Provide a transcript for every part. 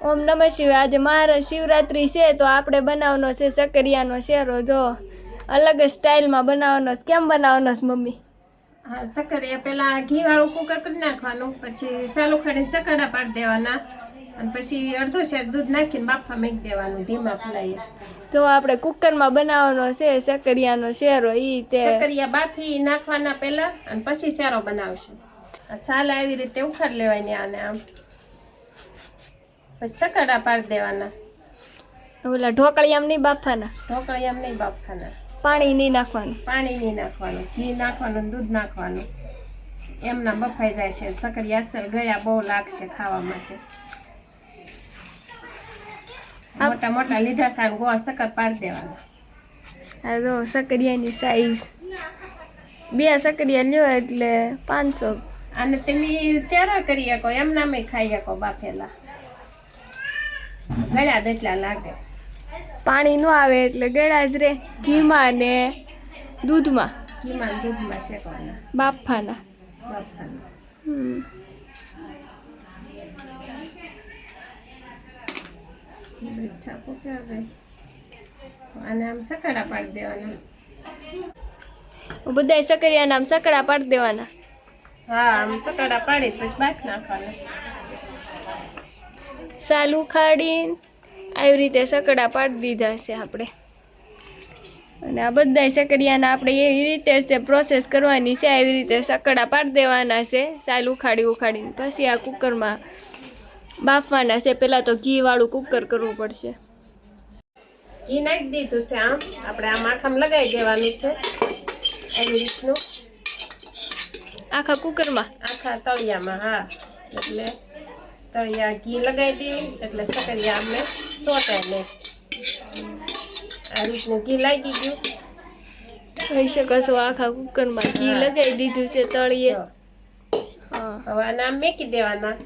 ઓમ નમઃ શિવાય. આજે મારા શિવરાત્રી છે તો આપણે બનાવવાનો છે સકરિયાનો શેરો. જો અલગ સ્ટાઇલમાં બનાવવાનો છે. કેમ બનાવવાનો છે મમ્મી? હા સકરિયા પેલા ઘી વાળું કુકર કરી નાખવાનું પછી સાલું ખાડીને સકરડા પાડી દેવાના અને પછી અડધો શેર દૂધ નાખીને બાફા મૂકી દેવાનું ધીમા ફલાઈએ તો આપણે કુકરમાં બનાવવાનો છે સકરિયાનો શેરો. એ તે સકરિયા બાફી નાખવાના પહેલાં અને પછી શેરો બનાવશું. સાલ આવી રીતે ઉખાડ લેવાની આને આમ. પછી સકરડા પાડી દેવાના. ઓલા ઢોકળિયામ નહીં બાફવાના? ઢોકળી એમ નહીં બાફવાના. પાણી નહીં નાખવાનું? પાણી નહીં નાખવાનું. ઘી નાખવાનું દૂધ નાખવાનું. એમના બફાઈ જાય છે. સકરી અસર ગળ્યા બહુ લાગશે ખાવા માટે. મોટા મોટા લીધા સાર ગોળ સકર પાડી દેવાના. આ જો સકરિયાની સાઈઝ બે સકરિયા લ્યો એટલે પાંચસો. અને તમે ચેરા કરી શકો એમના મેં ખાઈ શકો બાફેલા. ગળ્યા જેટલા લાગે. પાણી ન આવે એટલે ગળા જ રે. ઘીમાં ને દૂધમાં. ઘીમાં દૂધમાં શેકવાના બાફાના. અને આમ સકડા પાડી દેવાના. બધા સકરિયાના આમ સકડા પાડી દેવાના. હા આમ સકડા પાડી પછી બાફ નાખવાના. સાલ ઉખાડીને આવી રીતે સકડા પાડી દીધા છે આપણે. અને આ બધા સકડિયાના આપણે એવી રીતે જ પ્રોસેસ કરવાની છે આવી રીતે સકડા પાડી દેવાના છે સાલ ઉખાડી ઉખાડીને. પછી આ કુકરમાં બાફવાના છે પહેલાં તો ઘીવાળું કુકર કરવું પડશે. ઘી નાખી દીધું છે આમ. આપણે આમ આખામ લગાવી દેવાનું છે. એવી રીતનું. આખા કુકરમાં? આખા તળિયામાં હા. એટલે તળિયા ઘી લગાવી દઈએ એટલે સકરિયા આપણે સોટે નહીં આ રીતનું ઘી લાગી ગયું. કહી શકો છો આખા કુકરમાં ઘી લગાવી દીધું છે તળિયે. હવે આના મેકી દેવાના.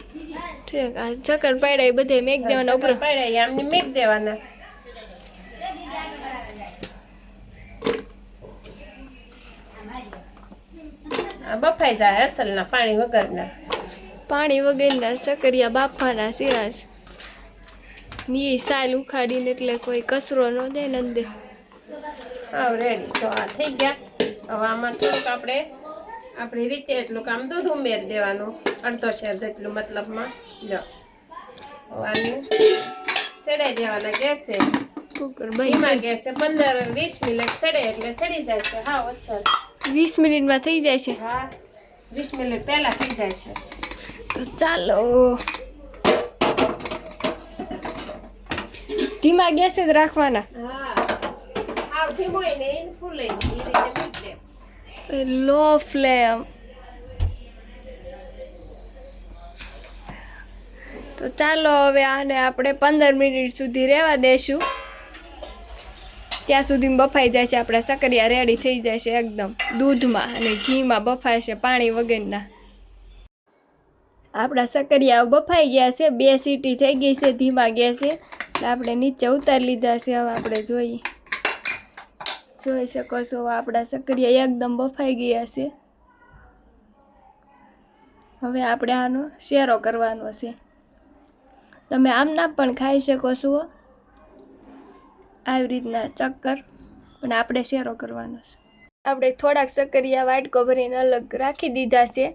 ઠીક આ ચક્કર પાડ્યા એ બધે મેક દેવાના ઉપર. પડ્યા આમને મેક દેવાના. બફાઈ જાય અસલના પાણી વગરના. પાણી વગરના સકરિયા બાફવાના સિરાસની સાલ ઉખાડીને એટલે કોઈ કચરો ન દે ને અંદર આવ રેડી તો આ થઈ ગયા. હવે આમાં થોડુંક આપણે આપણી રીતે એટલું કામ દૂધ ઉમેરી દેવાનું. અડધો શેર જેટલું મતલબમાં. લો. આને સડાઈ દેવાના ગેસે. કુકર ધીમા ગેસે પંદર વીસ મિનિટ સડે એટલે સડી જાય છે. હા ઓછા. વીસ મિનિટમાં થઈ જાય છે. હા વીસ મિનિટ પહેલાં થઈ જાય છે. તો ચાલો. ધીમા ગેસે જ રાખવાના. Low flame. તો ચાલો હવે આને આપણે પંદર મિનિટ સુધી રહેવા દેશું. ત્યાં સુધી બફાઈ છે આપણા સકરિયા રેડી થઈ છે એકદમ દૂધમાં અને ઘીમાં બફાય છે પાણી વગરના. આપણા સકરિયા બફાઈ ગયા છે, બે સીટી થઈ ગઈ છે, ધીમા ગેસે છે. આપણે નીચે ઉતારી લીધા છે, હવે આપણે જોઈએ જોઈ શકો છો આપણા સકરિયા એકદમ બફાઈ ગયા છે. હવે આપણે આનો શેરો કરવાનો છે. તમે આમના પણ ખાઈ શકો છો. આવી રીતના ચક્કર, પણ આપણે શેરો કરવાનો છે. આપણે થોડાક સકરિયા વાટકો ભરીને અલગ રાખી દીધા છે.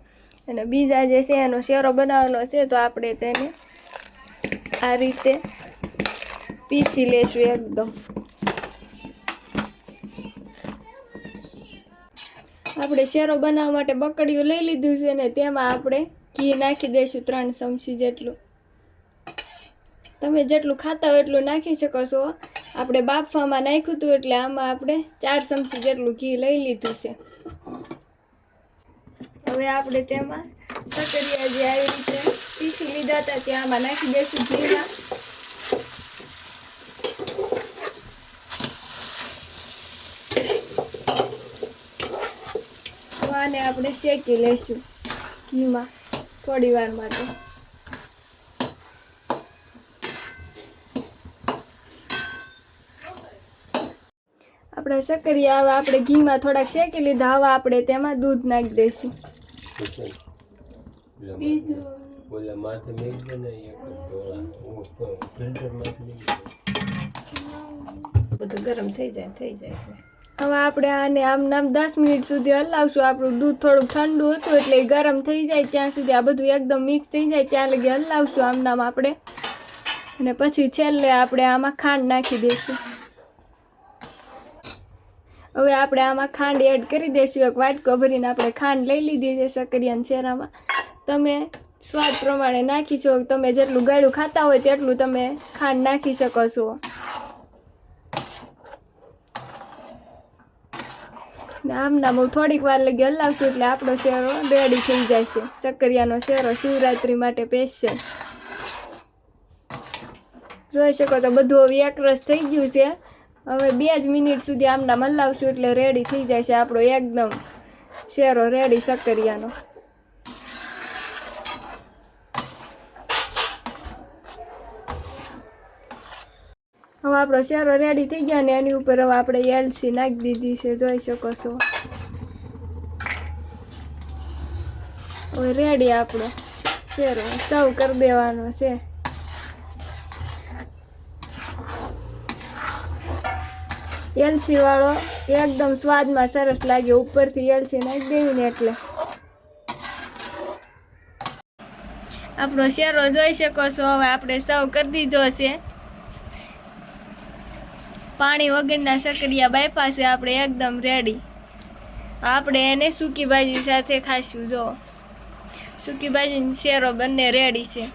અને બીજા જે છે, એનો શેરો બનાવવાનો છે, તો આપણે તેને આ રીતે પીસી લેશું એકદમ. આપણે શેરો બનાવવા માટે બકડીયું લઈ લીધું છે ને, તેમાં આપણે ઘી નાખી દઈશું ત્રણ ચમચી જેટલું. તમે જેટલું ખાતા હોય એટલું નાખી શકો છો. આપણે બાફવામાં નાખ્યું હતું એટલે આમાં આપણે ચાર ચમચી જેટલું ઘી લઈ લીધું છે. હવે આપણે તેમાં સકરિયા જે આવી રીતે પીસી લીધા હતા તે આમાં નાખી દઈશું ઘીમાં. આને આપણે શેકી લઈશું ઘીમાં થોડી વાર માટે. આપણે સકરિયા હવે આપણે ઘીમાં થોડાક શેકી લીધા. હવે આપણે તેમાં દૂધ નાખી દઈશું. બોલે માથે મેળવે ને એક ડોળા ફિલ્ટરમાંથી બધું ગરમ થઈ જાય થઈ જાય. હવે આપણે આને આમ નામ દસ મિનિટ સુધી હલાવશું. આપણું દૂધ થોડું ઠંડુ હતું એટલે ગરમ થઈ જાય ત્યાં સુધી આ બધું એકદમ મિક્સ થઈ જાય ત્યાં લગી હલાવશું આમ નામ આપણે. અને પછી છેલ્લે આપણે આમાં ખાંડ નાખી દઈશું. હવે આપણે આમાં ખાંડ એડ કરી દઈશું. એક વાટકો ભરીને આપણે ખાંડ લઈ લીધી છે સકરિયાના શેરામાં. તમે સ્વાદ પ્રમાણે નાખી શકો. તમે જેટલું ગાળું ખાતા હોય તેટલું તમે ખાંડ નાખી શકો છો. ને આમ હું થોડીક વાર લગી હલાવશું એટલે આપણો શેરો રેડી થઈ જાય છે. સક્કરિયાનો શેરો શિવરાત્રી માટે સ્પેશિયલ જોઈ શકો તો બધું હવે એકરસ થઈ ગયું છે. હવે બે જ મિનિટ સુધી આમના મલાવશું એટલે રેડી થઈ જાય છે આપણો એકદમ શેરો રેડી સક્કરિયાનો. હવે આપણો શેરો રેડી થઈ ગયો ને એની ઉપર હવે આપણે એલસી નાખી દીધી છે, જોઈ શકો છો. હવે રેડી આપણો શેરો, સર્વ કરી દેવાનો છે. એલસી વાળો એકદમ સ્વાદમાં સરસ લાગે, ઉપરથી એલસી નાખી દેવી ને એટલે. આપણો શેરો જોઈ શકો છો, હવે આપણે સર્વ કરી દીધો છે. પાણી વગરના સકરિયા બાયપાસ આપણે એકદમ રેડી આપણે એને સૂકી ભાજી સાથે ખાશું, જો. સૂકી ભાજીનો શેરો બંને રેડી છે.